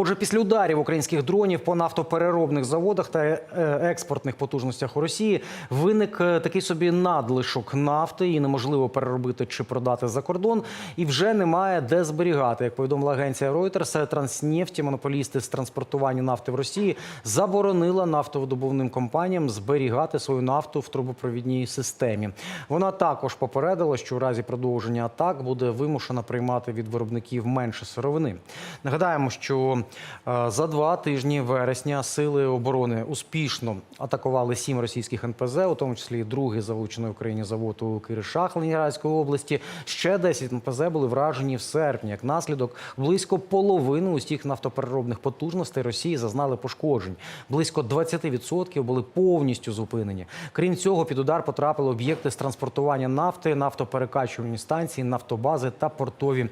Отже, після ударів українських дронів по нафтопереробних заводах та е, експортних потужностях у Росії виник е, такий собі надлишок нафти, і неможливо переробити чи продати за кордон. І вже немає де зберігати. Як повідомила агенція Reuters, Транснефті, монополісти з транспортування нафти в Росії, заборонила нафтовидобувним компаніям зберігати свою нафту в трубопровідній системі. Вона також попередила, що у разі продовження атак буде вимушена приймати від виробників менше сировини. Нагадаємо, що е, за два тижні вересня сили оборони успішно атакували сім російських НПЗ, у тому числі другий залучений в Україні завод у Киришах Ленінградської області. Ще 10 НПЗ були вражені в серпні. Як наслідок, близько половини усіх нафтопереробних потужностей Росії зазнали пошкоджень. Близько 20% були повністю зупинені. Крім цього, під удар потрапили об'єкти з транспортування нафти, нафтоперекачувальні станції, нафтобази та портові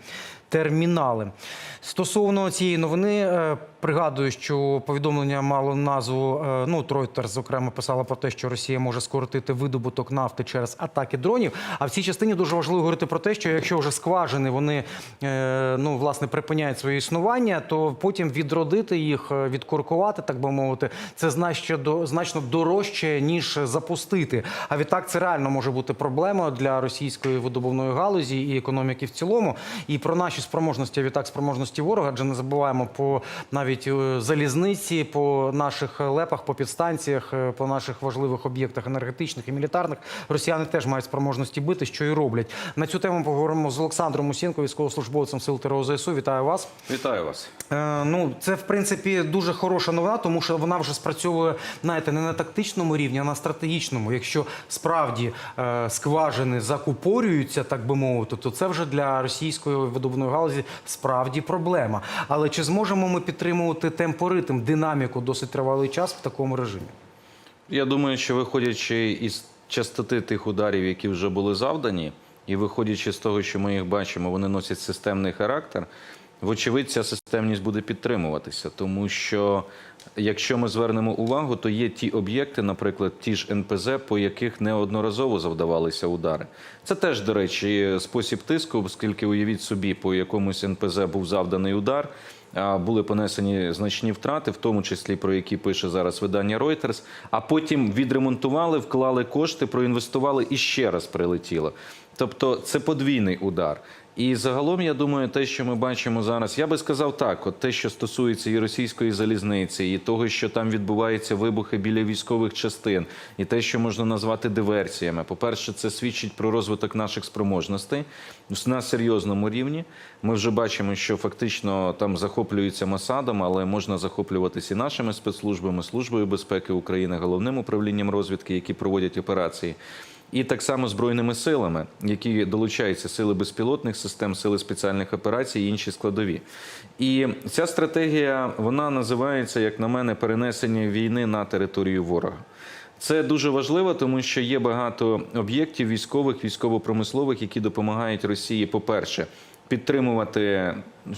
термінали. Стосовно цієї новини, е, пригадую, що повідомлення мало назву. е, Ну, Reuters, зокрема, писала про те, що Росія може скоротити видобуток нафти через атаки дронів. А в цій частині дуже важливо говорити про те, що якщо вже скважини вони е, ну власне припиняють своє існування, то потім відродити їх, відкоркувати, так би мовити, це значно значно дорожче ніж запустити. А відтак це реально може бути проблемою для російської видобувної галузі і економіки в цілому. І про наші спроможності, а відтак спроможності ворога, адже не забуваємо по навіть е, залізниці, по наших лепах, по підстанціях, е, по наших важливих об'єктах енергетичних і мілітарних. Росіяни теж мають спроможності бити, що і роблять. На цю тему поговоримо з Олександром Мусінко, військовослужбовцем сил ТРО ЗСУ. Вітаю вас. Вітаю вас. Е, ну, це в принципі дуже хороша новина, тому що вона вже спрацьовує, знаєте, не на тактичному рівні, а на стратегічному. Якщо справді е, скважини закупорюються, так би мовити, то це вже для російської видобувної галузі справді проблема. Але чи зможемо ми підтримувати темпоритм, динаміку досить тривалий час в такому режимі? Я думаю, що виходячи із частоти тих ударів, які вже були завдані, і виходячи з того, що ми їх бачимо, вони носять системний характер. Вочевидь, ця системність буде підтримуватися, тому що якщо ми звернемо увагу, то є ті об'єкти, наприклад, ті ж НПЗ, по яких неодноразово завдавалися удари. Це теж, до речі, спосіб тиску, оскільки уявіть собі, по якомусь НПЗ був завданий удар. Були понесені значні втрати, в тому числі про які пише зараз видання Reuters, а потім відремонтували, вклали кошти, проінвестували і ще раз прилетіло. Тобто це подвійний удар. І загалом, я думаю, те, що ми бачимо зараз, я би сказав так: от те, що стосується і російської залізниці, і того, що там відбуваються вибухи біля військових частин, і те, що можна назвати диверсіями. По-перше, це свідчить про розвиток наших спроможностей на серйозному рівні. Ми вже бачимо, що фактично там захоплюються Масадом, але можна захоплюватися і нашими спецслужбами, службою безпеки України, головним управлінням розвідки, які проводять операції. І так само збройними силами, які долучаються сили безпілотних систем, сили спеціальних операцій і інші складові. І ця стратегія вона називається, як на мене, перенесення війни на територію ворога. Це дуже важливо, тому що є багато об'єктів військових, військово-промислових, які допомагають Росії, по-перше, підтримувати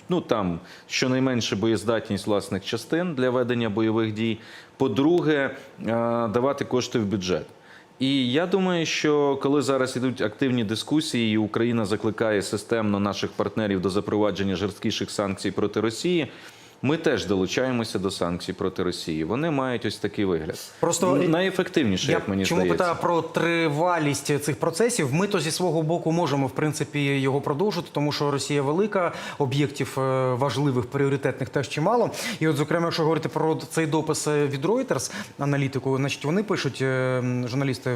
ну там щонайменше боєздатність власних частин для ведення бойових дій. По-друге, е, давати кошти в бюджет. І я думаю, що коли зараз ідуть активні дискусії, і Україна закликає системно наших партнерів до запровадження жорсткіших санкцій проти Росії. Ми теж долучаємося до санкцій проти Росії. Вони мають ось такий вигляд. Просто найефективніше, як мені чому здається. питаю про тривалість цих процесів? Ми то зі свого боку можемо в принципі його продовжити, тому що Росія велика, об'єктів е, важливих, пріоритетних теж чимало. І, от, зокрема, якщо говорити про цей допис е, від Reuters, аналітику, значить вони пишуть, е, журналісти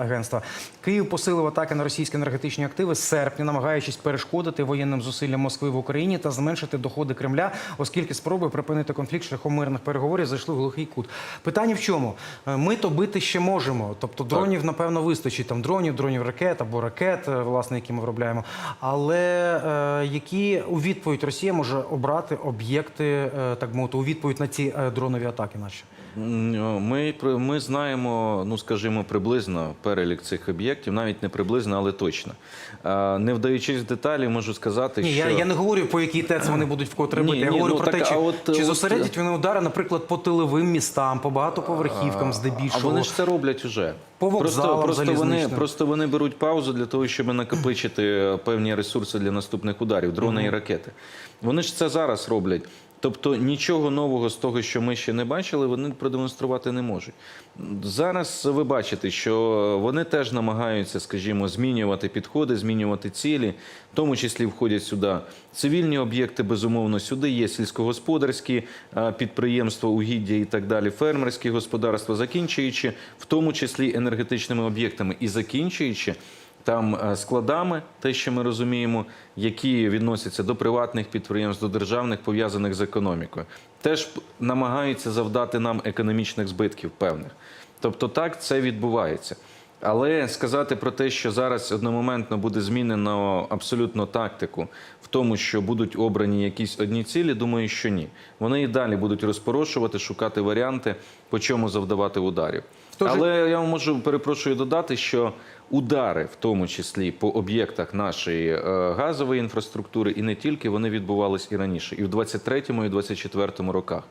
агентства, Київ посилив атаки на російські енергетичні активи з серпня, намагаючись перешкодити воєнним зусиллям Москви в Україні та зменшити доходи Кремля, оскільки спроби припинити конфлікт шляхом мирних переговорів зайшли в глухий кут. Питання в чому? Е, Ми то бити ще можемо. Тобто дронів, напевно, вистачить там дронів, дронів ракет або ракет, е, власне, які ми виробляємо. Але е, які у відповідь Росія може обрати об'єкти, е, так мовити, у відповідь на ці е, дронові атаки наші? Ми, ми знаємо, ну скажімо, приблизно перелік цих об'єктів, навіть не приблизно, але точно. Не вдаючись в деталі, можу сказати, Ні, що я, я не говорю, по якій ТЕЦ вони будуть вкотре Ні, бити. Я ні, говорю ну, про так, те, чи, от- чи от- зосередять вони удари, наприклад, по тиловим містам, по багатоповерхівкам, А здебільшого. вони ж це роблять уже. По просто, вокзалам просто, вони, просто вони беруть паузу для того, щоб накопичити певні ресурси для наступних ударів, дрони і ракети. Вони ж це зараз роблять. Тобто нічого нового з того, що ми ще не бачили, вони продемонструвати не можуть. Зараз ви бачите, що вони теж намагаються, скажімо, змінювати підходи, змінювати цілі, в тому числі входять сюди цивільні об'єкти, безумовно, сюди є сільськогосподарські е, підприємства, угіддя і так далі, фермерські господарства, закінчуючи в тому числі енергетичними об'єктами і закінчуючи там е, складами, те, що ми розуміємо, які відносяться до приватних підприємств, до державних, пов'язаних з економікою, теж намагаються завдати нам економічних збитків певних. Тобто так це відбувається. Але сказати про те, що зараз одномоментно буде змінено абсолютно тактику в тому, що будуть обрані якісь одні цілі, думаю, що ні. Вони і далі будуть розпорошувати, шукати варіанти, по чому завдавати ударів. Тож- Але я можу перепрошую додати, що удари, в тому числі по об'єктах нашої е, газової інфраструктури, і не тільки вони відбувались і раніше, і в 23-му, і в 24-му роках.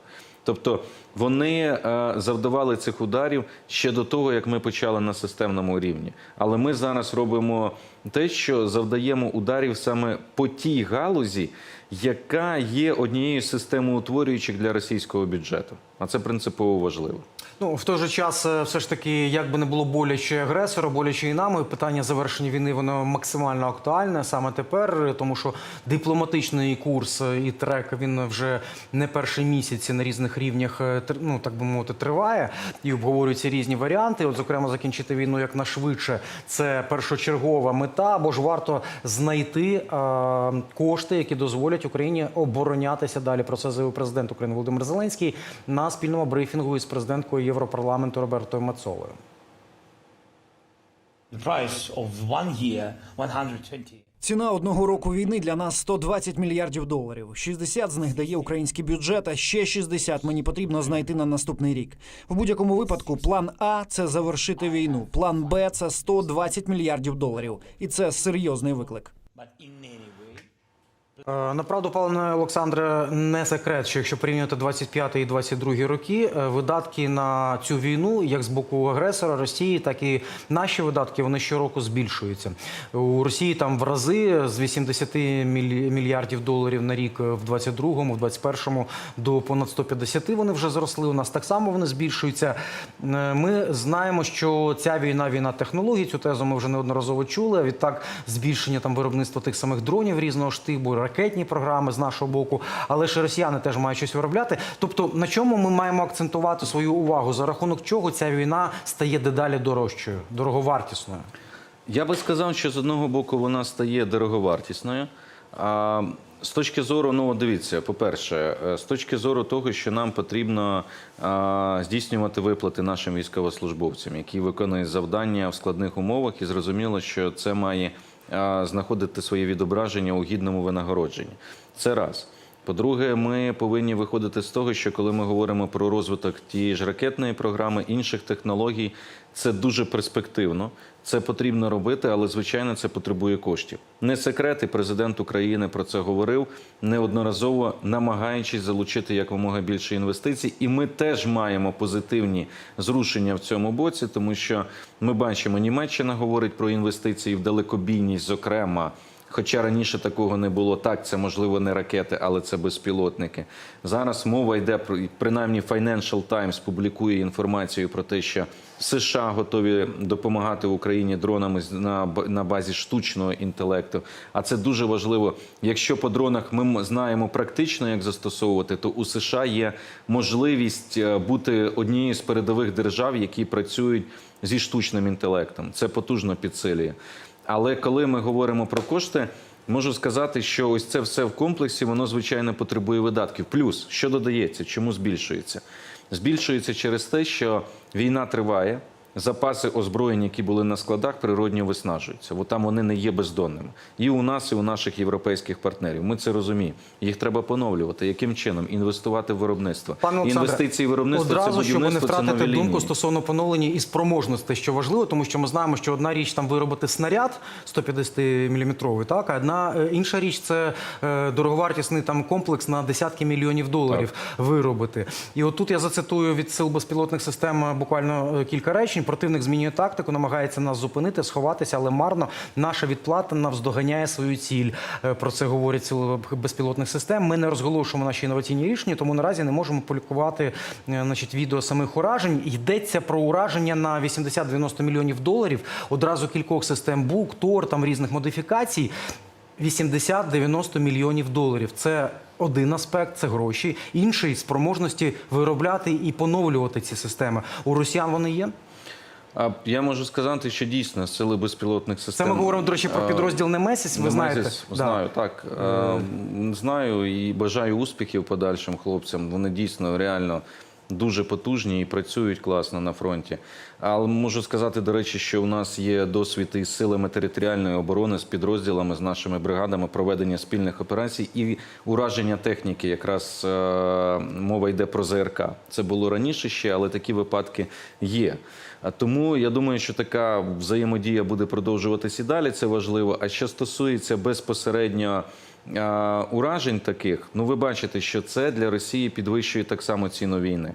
Тобто вони е, завдавали цих ударів ще до того, як ми почали на системному рівні. Але ми зараз робимо те, що завдаємо ударів саме по тій галузі, яка є однією з системоутворюючих для російського бюджету. А це принципово важливо. Ну в той же час, е, все ж таки, як би не було боляче агресору, боляче і нам, і питання завершення війни воно максимально актуальне саме тепер, тому що дипломатичний курс е, і трек він вже не перший місяць на різних рівнях, е, ну так би мовити, триває і обговорюються різні варіанти. От, зокрема, закінчити війну якнайшвидше це першочергова мета, бо ж варто знайти е, кошти, які дозволять Україні оборонятися далі. Про це заявив президент України Володимир Зеленський на спільному брифінгу із президенткою Європарламенту Робертою Мацолою. Ціна одного року війни для нас 120 мільярдів доларів. 60 з них дає український бюджет, а ще 60 мені потрібно знайти на наступний рік. В будь-якому випадку, план А це завершити війну. План Б це 120 мільярдів доларів, і це серйозний виклик. Направду, пане Олександре, не секрет, що якщо порівняти 25 і 22 роки, е, видатки на цю війну, як з боку агресора Росії, так і наші видатки, вони щороку збільшуються. У Росії там в рази з 80 мільярдів доларів на рік в 22-му, в 21-му до понад 150 вони вже зросли. У нас так само вони збільшуються. Е, Ми знаємо, що ця війна війна технологій. Цю тезу ми вже неодноразово чули. Відтак, збільшення там виробництва тих самих дронів різного штибу, ракетні програми з нашого боку. Але ж росіяни теж мають щось виробляти. Тобто, на чому ми маємо акцентувати свою увагу? За рахунок чого ця війна стає дедалі дорожчою, дороговартісною? Я би сказав, що з одного боку вона стає дороговартісною. А з точки зору, ну дивіться, по-перше, е, з точки зору того, що нам потрібно а, здійснювати виплати нашим військовослужбовцям, які виконують завдання в складних умовах, і зрозуміло, що це має знаходити своє відображення у гідному винагородженні. Це раз. По-друге, ми повинні виходити з того, що коли ми говоримо про розвиток тієї ж ракетної програми, інших технологій, це дуже перспективно. Це потрібно робити, але звичайно це потребує коштів. Не секрет, і президент України про це говорив неодноразово, намагаючись залучити якомога більше інвестицій. І ми теж маємо позитивні зрушення в цьому боці, тому що ми бачимо, Німеччина говорить про інвестиції в далекобійність, зокрема. Хоча раніше такого не було, так це можливо не ракети, але це безпілотники. Зараз мова йде про принаймні Financial Times публікує інформацію про те, що США готові допомагати Україні дронами на, на базі штучного інтелекту. А це дуже важливо. Якщо по дронах ми знаємо практично, як застосовувати, то у США є можливість е, бути однією з передових держав, які працюють зі штучним інтелектом. Це потужно підсилює. Але коли ми говоримо про кошти, можу сказати, що ось це все в комплексі, воно звичайно потребує видатків. Плюс, що додається, чому збільшується? Збільшується через те, що війна триває. Запаси озброєнь, які були на складах, природньо виснажуються, бо там вони не є бездонними. І у нас, і у наших європейських партнерів. Ми це розуміємо. Їх треба поновлювати. Яким чином? Інвестувати в виробництво. Пане Інвестиції в виробництво одразу, це щоб не втратити думку стосовно поновлення і спроможностей, що важливо, тому що ми знаємо, що одна річ там виробити снаряд 150 мм, так а одна е, інша річ це е, дороговартісний там комплекс на десятки мільйонів доларів виробити. І от тут я зацитую від сил безпілотних систем е, буквально кілька речень. Рішень. Противник змінює тактику, намагається нас зупинити, сховатися, але марно наша відплата навздоганяє свою ціль. Е, Про це говорять сили безпілотних систем. Ми не розголошуємо наші інноваційні рішення, тому наразі не можемо публікувати е, значить, відео самих уражень. Йдеться про ураження на 80-90 мільйонів доларів. Одразу кількох систем БУК, ТОР, там різних модифікацій. 80-90 мільйонів доларів. Це один аспект, це гроші. Інший спроможності виробляти і поновлювати ці системи. У росіян вони є. А я можу сказати, що дійсно сили безпілотних Це ми говоримо, до речі, про підрозділ Немесіс. Ви знаєте, Знаю, Да. так е, знаю і бажаю успіхів подальшим хлопцям. Вони дійсно реально дуже потужні і працюють класно на фронті. Але можу сказати, до речі, що у нас є досвід із силами територіальної оборони з підрозділами, з нашими бригадами проведення спільних операцій і ураження техніки. Якраз е, мова йде про ЗРК. Це було раніше ще, але такі випадки є. Тому я думаю, що така взаємодія буде продовжуватись і далі. Це важливо. А що стосується безпосередньо уражень таких, ну ви бачите, що це для Росії підвищує так само ціну війни.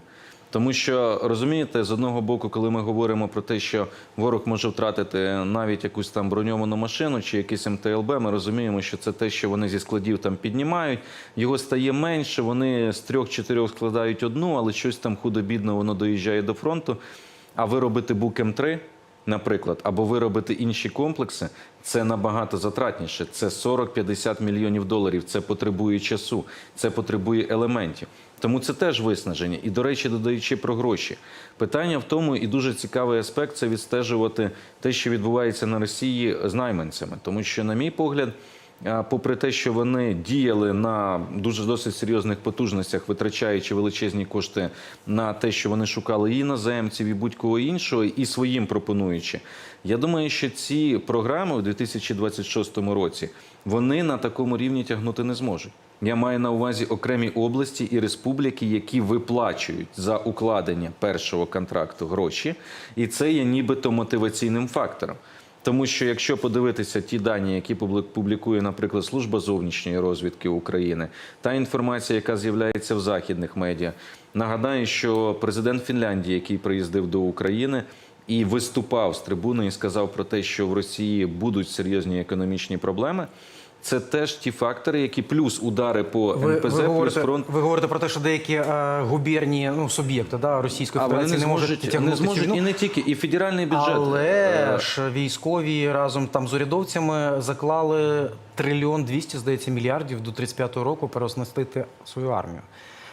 Тому що розумієте, з одного боку, коли ми говоримо про те, що ворог може втратити навіть якусь там броньовану машину чи якийсь МТЛБ, ми розуміємо, що це те, що вони зі складів там піднімають. Його стає менше. Вони з трьох-чотирьох складають одну, але щось там худо-бідно воно доїжджає до фронту. А виробити бук М3, наприклад, або виробити інші комплекси, це набагато затратніше. Це 40-50 мільйонів доларів. Це потребує часу, це потребує елементів. Тому це теж виснаження. І, до речі, додаючи про гроші. Питання в тому, і дуже цікавий аспект це відстежувати те, що відбувається на Росії з найманцями. Тому що, на мій погляд, попри те, що вони діяли на дуже досить серйозних потужностях, витрачаючи величезні кошти на те, що вони шукали і іноземців, і будь-кого іншого, і своїм пропонуючи. Я думаю, що ці програми у 2026 році вони на такому рівні тягнути не зможуть. Я маю на увазі окремі області і республіки, які виплачують за укладення першого контракту гроші, і це є нібито мотиваційним фактором. Тому що якщо подивитися ті дані, які публі- публікує, наприклад, служба зовнішньої розвідки України, та інформація, яка з'являється в західних медіа, нагадаю, що президент Фінляндії, який приїздив до України і виступав з трибуни і сказав про те, що в Росії будуть серйозні економічні проблеми. Це теж ті фактори, які плюс удари по Ви, НПЗ, ви, плюс говорите, фронт. ви говорите про те, що деякі е, губерні ну, суб'єкти да, Російської А Федерації не можуть не зможуть війну. і не тільки, і федеральний бюджет. Але Е, ж військові разом там з урядовцями заклали трильйон 200, здається, мільярдів до 35-го року переоснастити свою армію.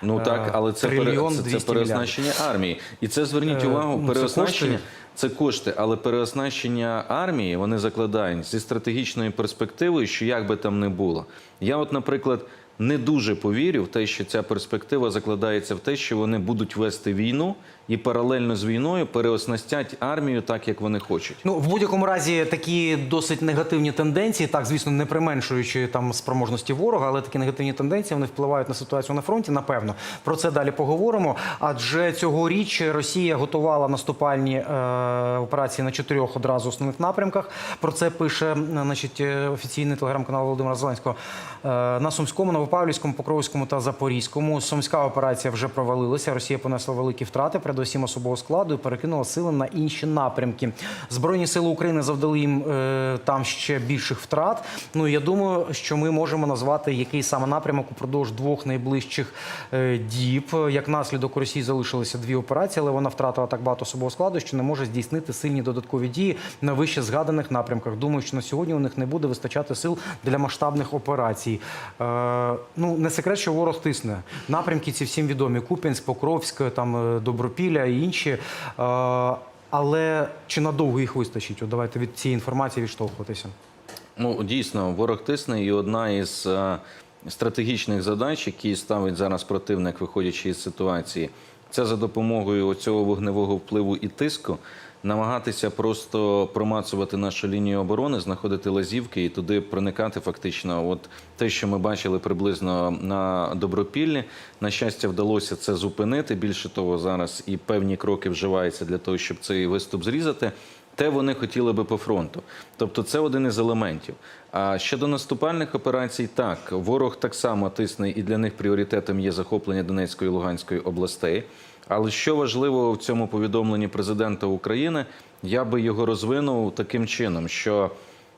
Ну так, але це, пере, це, це 200 переоснащення армії. І це зверніть Е, увагу, ну, переоснащення. Це кошти, але переоснащення армії вони закладають зі стратегічною перспективою, що як би там не було. Я, от, наприклад, не дуже повірю в те, що ця перспектива закладається в те, що вони будуть вести війну і паралельно з війною переоснастять армію так, як вони хочуть. Ну, в будь-якому разі такі досить негативні тенденції, так звісно, не применшуючи там спроможності ворога, але такі негативні тенденції вони впливають на ситуацію на фронті. Напевно, про це далі поговоримо. Адже цьогоріч Росія готувала наступальні е, операції на чотирьох одразу основних напрямках. Про це пише е, значить, е, офіційний телеграм-канал Володимира Зеленського е, на Сумському, Новопавлівському, Покровському та Запорізькому. Сумська операція вже провалилася. Росія понесла великі втрати, передусім особового складу і перекинула сили на інші напрямки. Збройні сили України завдали їм е, там ще більших втрат. Ну я думаю, що ми можемо назвати який саме напрямок упродовж двох найближчих е, діб. Як наслідок у Росії залишилися дві операції, але вона втратила так багато особового складу, що не може здійснити сильні додаткові дії на вище згаданих напрямках. Думаю, що на сьогодні у них не буде вистачати сил для масштабних операцій. Е, ну не секрет, що ворог тисне. Напрямки ці всім відомі: Куп'янськ, Покровськ, там е, Добропілля і інші. Е, але чи надовго їх вистачить? От давайте від цієї інформації відштовхуватися. Ну дійсно, ворог тисне, і одна із е, стратегічних задач, які ставить зараз противник, виходячи із ситуації, це за допомогою цього вогневого впливу і тиску. Намагатися просто промацувати нашу лінію оборони, знаходити лазівки і туди проникати фактично. От те, що ми бачили приблизно на добропіллі, на щастя, вдалося це зупинити. Більше того, зараз і певні кроки вживаються для того, щоб цей виступ зрізати. Те вони хотіли би по фронту. Тобто це один із елементів. А щодо наступальних операцій, так, ворог так само тисне, і для них пріоритетом є захоплення Донецької і Луганської областей. Але що важливо в цьому повідомленні президента України, я би його розвинув таким чином, що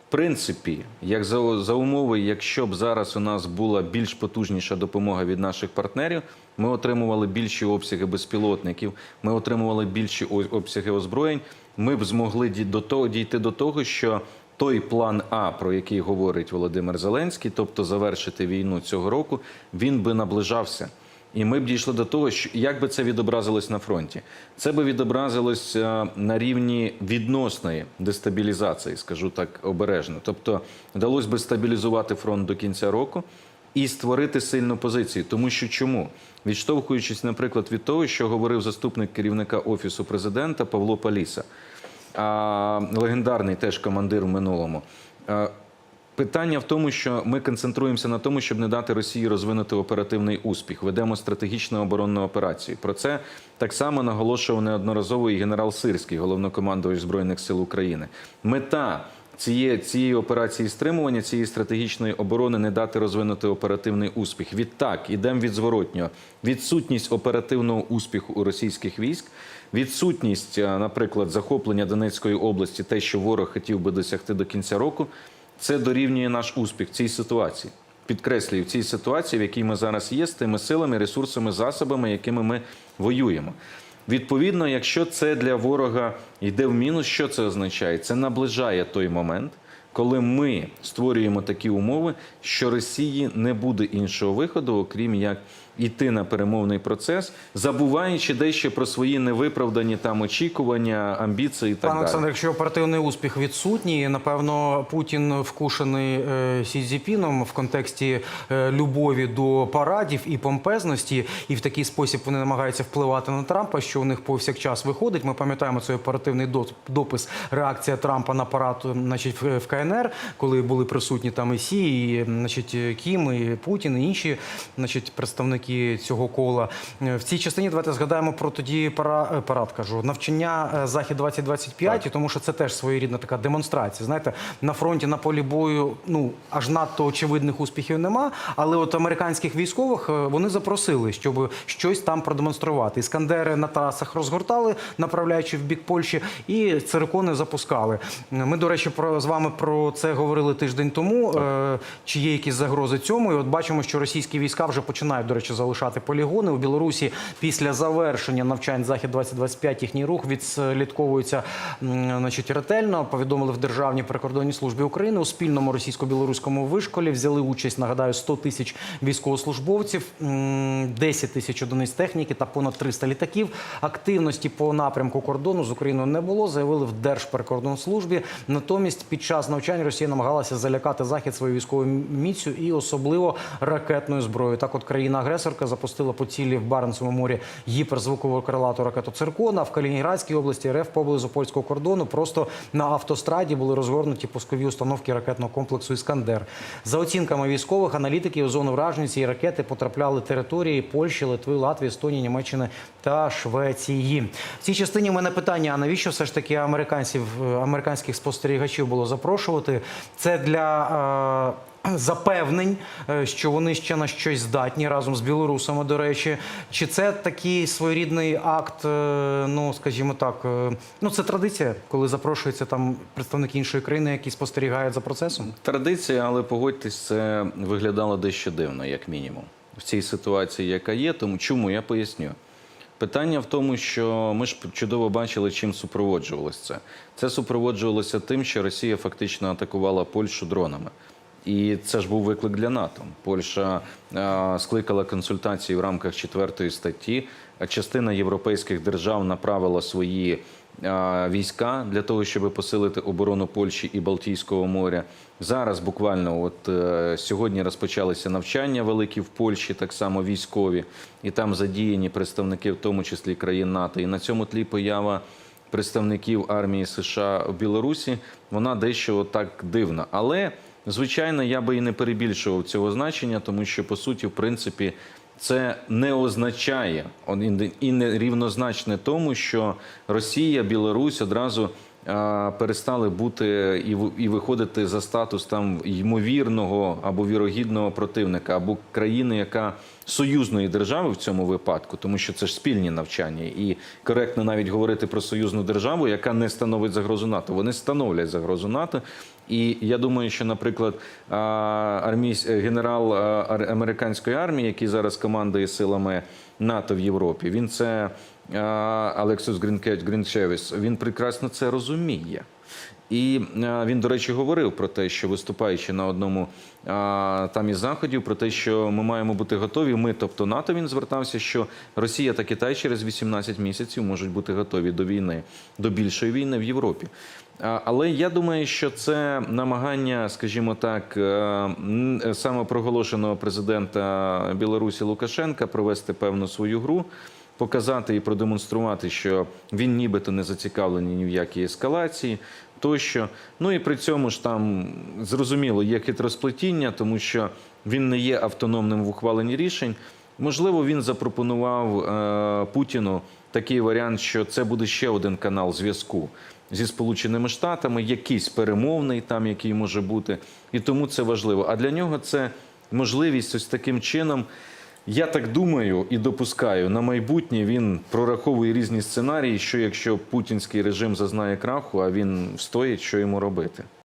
в принципі, як за, за умови, якщо б зараз у нас була більш потужніша допомога від наших партнерів, ми отримували більші обсяги безпілотників, ми отримували більші обсяги озброєнь. Ми б змогли до того дійти до того, що той план А, про який говорить Володимир Зеленський, тобто завершити війну цього року, він би наближався. І ми б дійшли до того, що як би це відобразилось на фронті. Це би відобразилось е, на рівні відносної дестабілізації, скажу так обережно. Тобто вдалося би стабілізувати фронт до кінця року і створити сильну позицію. Тому що чому? Відштовхуючись, наприклад, від того, що говорив заступник керівника офісу президента Павло Паліса, легендарний теж командир в минулому. Питання в тому, що ми концентруємося на тому, щоб не дати Росії розвинути оперативний успіх. Ведемо стратегічну оборонну операцію. Про це так само наголошував неодноразово і генерал Сирський, головнокомандувач збройних сил України. Мета цієї, цієї операції стримування, цієї стратегічної оборони не дати розвинути оперативний успіх. Відтак ідемо від зворотнього. Відсутність оперативного успіху у російських військ, відсутність, наприклад, захоплення Донецької області, те, що ворог хотів би досягти до кінця року. Це дорівнює наш успіх в цій ситуації. Підкреслюю, в цій ситуації, в якій ми зараз є, з тими силами, ресурсами, засобами, якими ми воюємо. Відповідно, якщо це для ворога йде в мінус, що це означає? Це наближає той момент, коли ми створюємо такі умови, що Росії не буде іншого виходу, окрім як йти на перемовний процес, забуваючи дещо про свої невиправдані там очікування, амбіції і так Пане далі. Олександр, якщо оперативний успіх відсутній, напевно, Путін вкушений е, Сі Цзіпіном в контексті е, любові до парадів і помпезності, і в такий спосіб вони намагаються впливати на Трампа, що у них повсякчас виходить. Ми пам'ятаємо цей оперативний допис, реакція Трампа на парад, значить, в в КНР, коли були присутні там і Сі, і значить, Кім, і Путін, і інші, значить, представники цього кола. Е, В цій частині давайте згадаємо про тоді пара, е, парад, кажу, навчання е, Захід 2025, тому що це теж своєрідна така демонстрація. Знаєте, на фронті на полі бою ну аж надто очевидних успіхів нема. Але от американських військових вони запросили, щоб щось там продемонструвати. Іскандери на трасах розгортали, направляючи в бік Польщі, і цирикони запускали. Ми, до речі, про з вами про це говорили тиждень тому. Е, Чи є якісь загрози цьому? І от бачимо, що російські війська вже починають, до речі, залишати полігони у Білорусі після завершення навчань захід 2025 Їхній рух відслідковується значить, ретельно. Повідомили в Державній прикордонній службі України у спільному російсько-білоруському вишколі. Взяли участь, нагадаю, 100 тисяч військовослужбовців, м, 10 тисяч одиниць техніки та понад 300 літаків. Активності по напрямку кордону з Україною не було. Заявили в Держприкордонслужбі. Натомість під час навчань Росія намагалася залякати захід своєю військовою міцю і особливо ракетною зброєю. Так, от країна-агресорка запустила по цілі в Баренцевому морі гіперзвукову крилату ракету Циркона. В Калінінградській області РФ поблизу польського кордону просто на автостраді були розгорнуті пускові установки ракетного комплексу Іскандер. За оцінками військових аналітиків, у зону враження цієї ракети потрапляли території Польщі, Литви, Латвії, Естонії, Німеччини та Швеції. В цій частині в мене питання: а навіщо все ж таки американців, е, американських спостерігачів було запрошувати? Це для. Запевнень, е, що вони ще на щось здатні разом з білорусами, до речі, чи це такий своєрідний акт? е, Ну скажімо так, е, ну це традиція, коли запрошуються там представники іншої країни, які спостерігають за процесом. Традиція, але погодьтесь, це виглядало дещо дивно, як мінімум, в цій ситуації, яка є. Тому чому я поясню. Питання в тому, що ми ж чудово бачили, чим супроводжувалося це. Це супроводжувалося тим, що Росія фактично атакувала Польщу дронами. І це ж був виклик для НАТО. Польща е, скликала консультації в рамках четвертої статті. Частина європейських держав направила свої е, війська для того, щоб посилити оборону Польщі і Балтійського моря. Зараз буквально, от е, сьогодні розпочалися навчання великі в Польщі, так само військові, і там задіяні представники, в тому числі країн НАТО. І на цьому тлі поява представників армії США в Білорусі, вона дещо так дивна. Але, звичайно, я би і не перебільшував цього значення, тому що, по суті, в принципі, це не означає і не рівнозначне тому, що Росія, Білорусь одразу перестали бути і, виходити за статус там ймовірного або вірогідного противника, або країни, яка союзної держави в цьому випадку, тому що це ж спільні навчання, і коректно навіть говорити про союзну державу, яка не становить загрозу НАТО. Вони становлять загрозу НАТО. І я думаю, що, наприклад, а, армійсь... генерал американської армії, який зараз командує силами НАТО в Європі, він це Алексус Грінкевич Грінчевіс, він прекрасно це розуміє. І е, він, до речі, говорив про те, що виступаючи на одному там із заходів, про те, що ми маємо бути готові. Ми, тобто НАТО, він звертався, що Росія та Китай через 18 місяців можуть бути готові до війни, до більшої війни в Європі. Але я думаю, що це намагання, скажімо так, е, самопроголошеного президента Білорусі Лукашенка провести певну свою гру показати і продемонструвати, що він нібито не зацікавлений ні в якій ескалації, тощо. Ну і при цьому ж там зрозуміло є хитросплетіння, тому що він не є автономним в ухваленні рішень. Можливо, він запропонував е, Путіну такий варіант, що це буде ще один канал зв'язку зі Сполученими Штатами, якийсь перемовний там, який може бути, і тому це важливо. А для нього це можливість ось таким чином. Я так думаю і допускаю, на майбутнє він прораховує різні сценарії, що якщо путінський режим зазнає краху, а він встоїть, що йому робити.